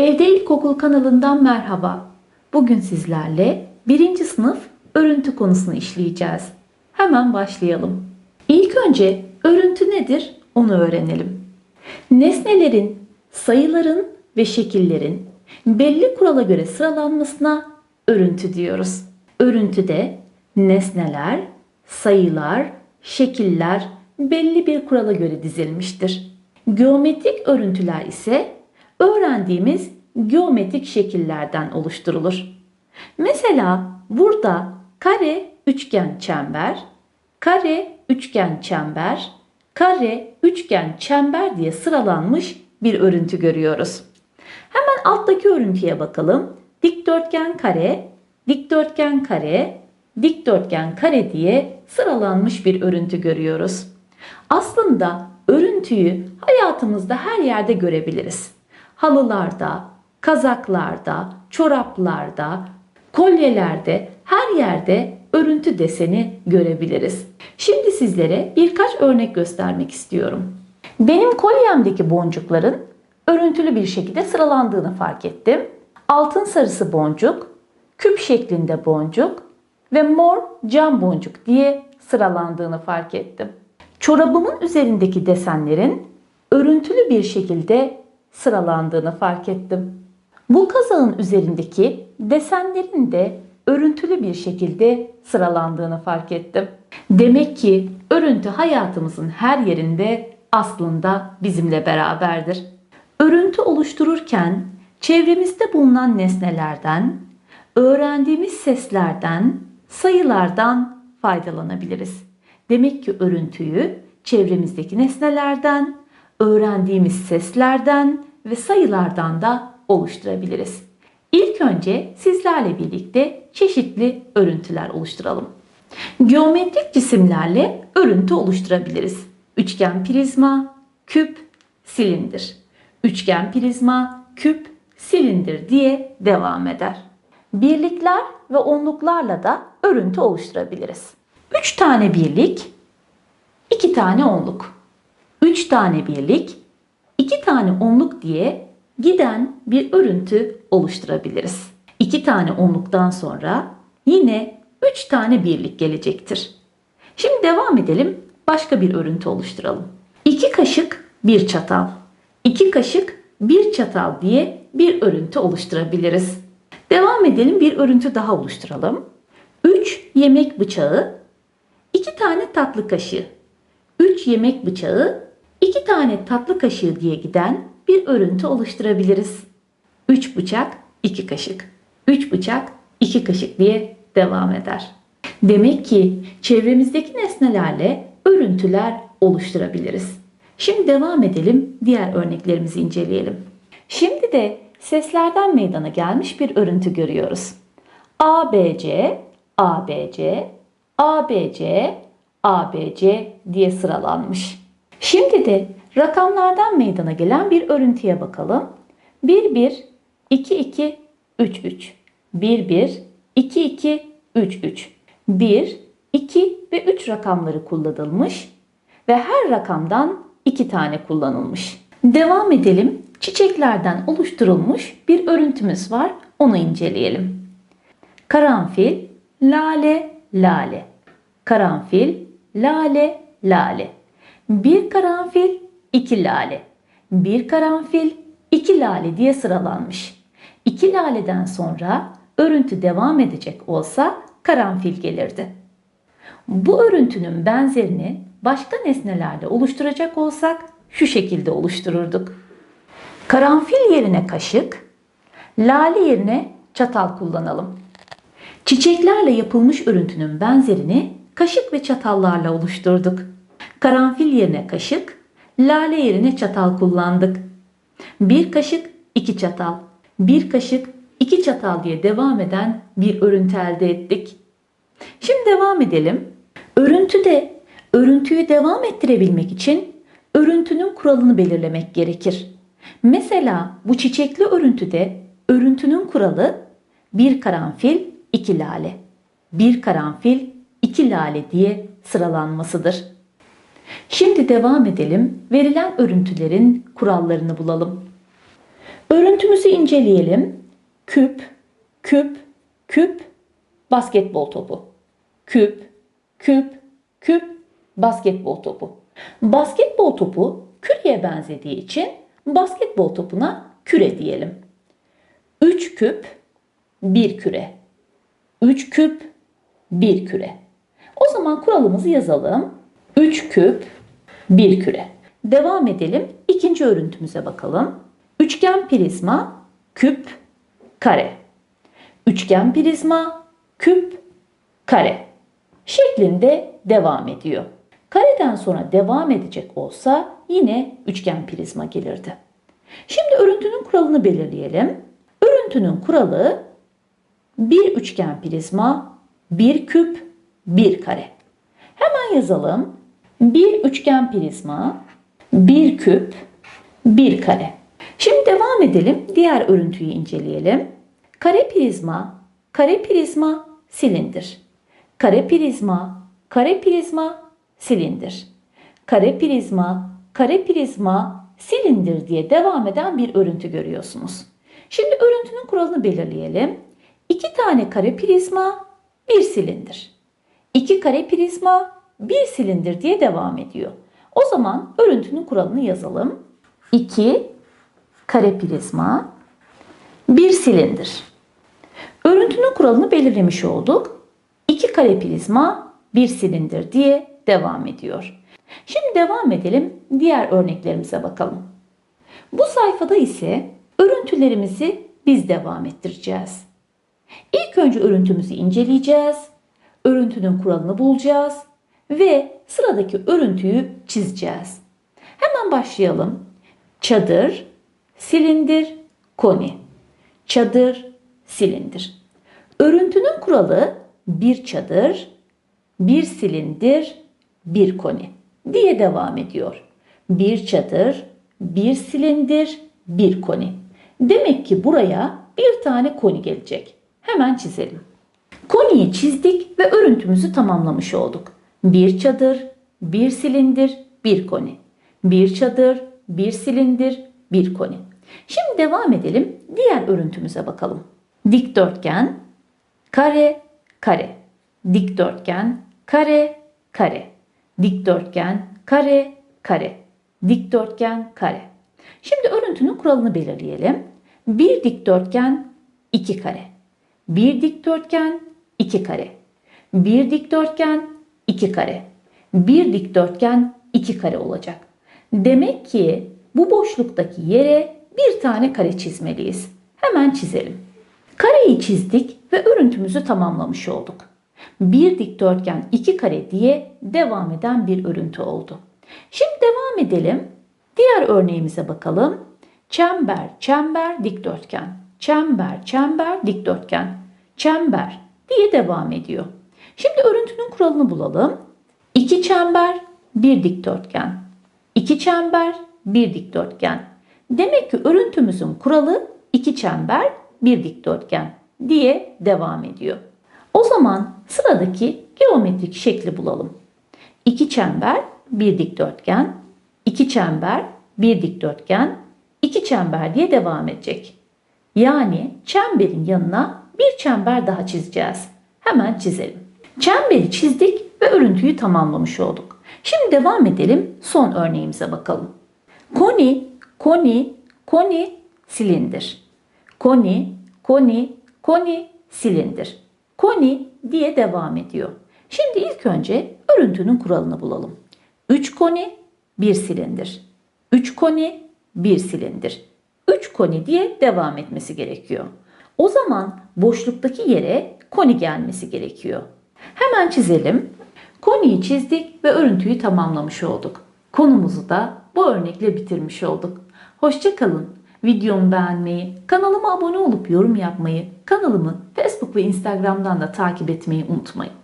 Evde İlkokul kanalından merhaba. Bugün sizlerle birinci sınıf örüntü konusunu işleyeceğiz. Hemen başlayalım. İlk önce örüntü nedir onu öğrenelim. Nesnelerin, sayıların ve şekillerin belli kurala göre sıralanmasına örüntü diyoruz. Örüntüde nesneler, sayılar, şekiller belli bir kurala göre dizilmiştir. Geometrik örüntüler ise öğrendiğimiz geometrik şekillerden oluşturulur. Mesela burada kare, üçgen, çember, kare, üçgen, çember, kare, üçgen, çember diye sıralanmış bir örüntü görüyoruz. Hemen alttaki örüntüye bakalım. Dikdörtgen kare, dikdörtgen kare, dikdörtgen kare diye sıralanmış bir örüntü görüyoruz. Aslında örüntüyü hayatımızda her yerde görebiliriz. Halılarda, kazaklarda, çoraplarda, kolyelerde, her yerde örüntü deseni görebiliriz. Şimdi sizlere birkaç örnek göstermek istiyorum. Benim kolyemdeki boncukların örüntülü bir şekilde sıralandığını fark ettim. Altın sarısı boncuk, küp şeklinde boncuk ve mor cam boncuk diye sıralandığını fark ettim. Çorabımın üzerindeki desenlerin örüntülü bir şekilde sıralandığını fark ettim. Bu kazağın üzerindeki desenlerin de örüntülü bir şekilde sıralandığını fark ettim. Demek ki örüntü hayatımızın her yerinde aslında bizimle beraberdir. Örüntü oluştururken çevremizde bulunan nesnelerden, öğrendiğimiz seslerden, sayılardan faydalanabiliriz. Demek ki örüntüyü çevremizdeki nesnelerden, öğrendiğimiz seslerden ve sayılardan da oluşturabiliriz. İlk önce sizlerle birlikte çeşitli örüntüler oluşturalım. Geometrik cisimlerle örüntü oluşturabiliriz. Üçgen prizma, küp, silindir. Üçgen prizma, küp, silindir diye devam eder. Birlikler ve onluklarla da örüntü oluşturabiliriz. 3 tane birlik, 2 tane onluk. 3 tane birlik, 2 tane onluk diye giden bir örüntü oluşturabiliriz. 2 tane onluktan sonra yine 3 tane birlik gelecektir. Şimdi devam edelim. Başka bir örüntü oluşturalım. 2 kaşık, bir çatal. 2 kaşık, bir çatal diye bir örüntü oluşturabiliriz. Devam edelim bir örüntü daha oluşturalım. 3 yemek bıçağı, 2 tane tatlı kaşığı. 3 yemek bıçağı, 2 tane tatlı kaşığı diye giden bir örüntü oluşturabiliriz. 3 bıçak, 2 kaşık. 3 bıçak, 2 kaşık diye devam eder. Demek ki çevremizdeki nesnelerle örüntüler oluşturabiliriz. Şimdi devam edelim, diğer örneklerimizi inceleyelim. Şimdi de seslerden meydana gelmiş bir örüntü görüyoruz. A, B, C, A, B, C, A, B, C, A, B, C diye sıralanmış. Şimdi de rakamlardan meydana gelen bir örüntüye bakalım. 1, 1, 2, 2, 3, 3. 1, 1, 2, 2, 3, 3. 1, 2 ve 3 rakamları kullanılmış ve her rakamdan 2 tane kullanılmış. Devam edelim. Çiçeklerden oluşturulmuş bir örüntümüz var. Onu inceleyelim. Karanfil, lale, lale. Karanfil, lale, lale. Bir karanfil, iki lale. Bir karanfil, iki lale diye sıralanmış. İki laleden sonra örüntü devam edecek olsa karanfil gelirdi. Bu örüntünün benzerini başka nesnelerle oluşturacak olsak şu şekilde oluştururduk. Karanfil yerine kaşık, lale yerine çatal kullanalım. Çiçeklerle yapılmış örüntünün benzerini kaşık ve çatallarla oluşturduk. Karanfil yerine kaşık, lale yerine çatal kullandık. Bir kaşık, iki çatal. Bir kaşık, iki çatal diye devam eden bir örüntü elde ettik. Şimdi devam edelim. Örüntüde örüntüyü devam ettirebilmek için örüntünün kuralını belirlemek gerekir. Mesela bu çiçekli örüntüde örüntünün kuralı bir karanfil, iki lale. Bir karanfil, iki lale diye sıralanmasıdır. Şimdi devam edelim. Verilen örüntülerin kurallarını bulalım. Örüntümüzü inceleyelim. Küp, küp, küp, basketbol topu. Küp, küp, küp, basketbol topu. Basketbol topu küreye benzediği için basketbol topuna küre diyelim. 3 küp, 1 küre. 3 küp, 1 küre. O zaman kuralımızı yazalım. 3 küp, 1 küre. Devam edelim. İkinci örüntümüze bakalım. Üçgen prizma, küp, kare. Üçgen prizma, küp, kare şeklinde devam ediyor. Kareden sonra devam edecek olsa yine üçgen prizma gelirdi. Şimdi örüntünün kuralını belirleyelim. Örüntünün kuralı bir üçgen prizma, bir küp, bir kare. Hemen yazalım. Bir üçgen prizma, bir küp, bir kare. Şimdi devam edelim. Diğer örüntüyü inceleyelim. Kare prizma, kare prizma, silindir. Kare prizma, kare prizma, silindir. Kare prizma, kare prizma, silindir diye devam eden bir örüntü görüyorsunuz. Şimdi örüntünün kuralını belirleyelim. İki tane kare prizma, bir silindir. İki kare prizma, bir silindir diye devam ediyor. O zaman örüntünün kuralını yazalım. 2 kare prizma, bir silindir. Örüntünün kuralını belirlemiş olduk. 2 kare prizma, bir silindir diye devam ediyor. Şimdi devam edelim. Diğer örneklerimize bakalım. Bu sayfada ise örüntülerimizi biz devam ettireceğiz. İlk önce örüntümüzü inceleyeceğiz. Örüntünün kuralını bulacağız ve sıradaki örüntüyü çizeceğiz. Hemen başlayalım. Çadır, silindir, koni. Çadır, silindir. Örüntünün kuralı bir çadır, bir silindir, bir koni diye devam ediyor. Bir çadır, bir silindir, bir koni. Demek ki buraya bir tane koni gelecek. Hemen çizelim. Koniyi çizdik ve örüntümüzü tamamlamış olduk. Bir çadır, bir silindir, bir koni. Bir çadır, bir silindir, bir koni. Şimdi devam edelim. Diğer örüntümüze bakalım. Dikdörtgen, kare, kare. Dikdörtgen, kare, kare. Dikdörtgen, kare, kare. Dikdörtgen, kare. Şimdi örüntünün kuralını belirleyelim. Bir dikdörtgen, iki kare. Bir dikdörtgen, iki kare. Bir dikdörtgen, iki kare. Bir dikdörtgen, iki kare olacak. Demek ki bu boşluktaki yere bir tane kare çizmeliyiz. Hemen çizelim. Kareyi çizdik ve örüntümüzü tamamlamış olduk. Bir dikdörtgen iki kare diye devam eden bir örüntü oldu. Şimdi devam edelim. Diğer örneğimize bakalım. Çember, çember, dikdörtgen. Çember, çember, dikdörtgen. Çember diye devam ediyor. Şimdi örüntünün kuralını bulalım. İki çember, bir dikdörtgen. İki çember, bir dikdörtgen. Demek ki örüntümüzün kuralı iki çember, bir dikdörtgen diye devam ediyor. O zaman sıradaki geometrik şekli bulalım. İki çember, bir dikdörtgen, iki çember, bir dikdörtgen, iki çember diye devam edecek. Yani çemberin yanına bir çember daha çizeceğiz. Hemen çizelim. Çemberi çizdik ve örüntüyü tamamlamış olduk. Şimdi devam edelim. Son örneğimize bakalım. Koni, koni, koni, silindir. Koni, koni, koni, silindir. Koni diye devam ediyor. Şimdi ilk önce örüntünün kuralını bulalım. 3 koni, 1 silindir. 3 koni, 1 silindir. 3 koni diye devam etmesi gerekiyor. O zaman boşluktaki yere koni gelmesi gerekiyor. Hemen çizelim. Koniyi çizdik ve örüntüyü tamamlamış olduk. Konumuzu da bu örnekle bitirmiş olduk. Hoşçakalın. Videomu beğenmeyi, kanalıma abone olup yorum yapmayı, kanalımı Facebook ve Instagram'dan da takip etmeyi unutmayın.